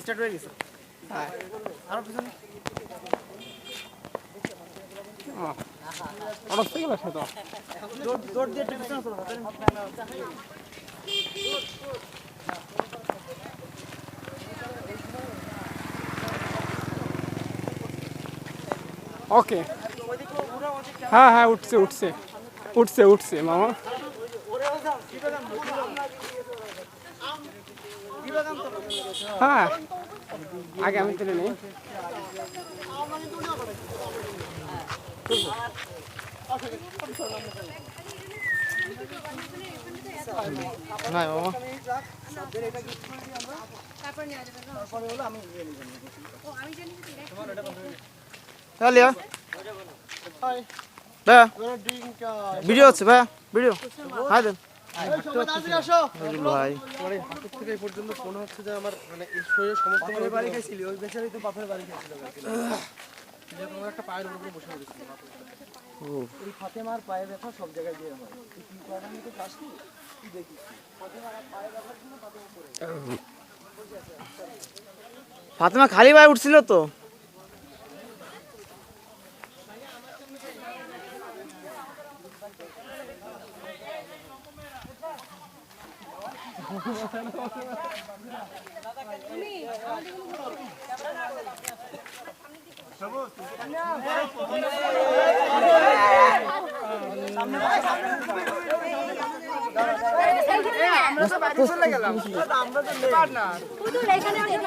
Start হয়ে গেছে হ্যাঁ আরও পিছনে তো জোর জোর দিয়ে পিছনে চলো ওকে হ্যাঁ হ্যাঁ উঠছে উঠছে উঠছে উঠছে মামা হ্যাঁ। আগে আমি তুলে নিই। না এটা- আলিয়া ভাইয়া। ভিডিও হচ্ছে ভাইয়া ভিডিও। হাই দেন। ভাই। মানে হাতের থেকে এই পর্যন্ত মনে হচ্ছে যে আমার মানে এই সমস্ত বাড়ি খাইছিলি ওই বেচারি তো পাথরের বাড়ি খাইছিল একটা পায়ের উপরে বসে পড়েছিল এই ফাতেমার পায়ে ব্যথা সব জায়গায় দিয়ে হয়। তুই কি করার আমি চাস নি? তুই দেখিস ফাতেমা খালি পায়ে উঠছিল তো? হুজুর, এখানে অনেক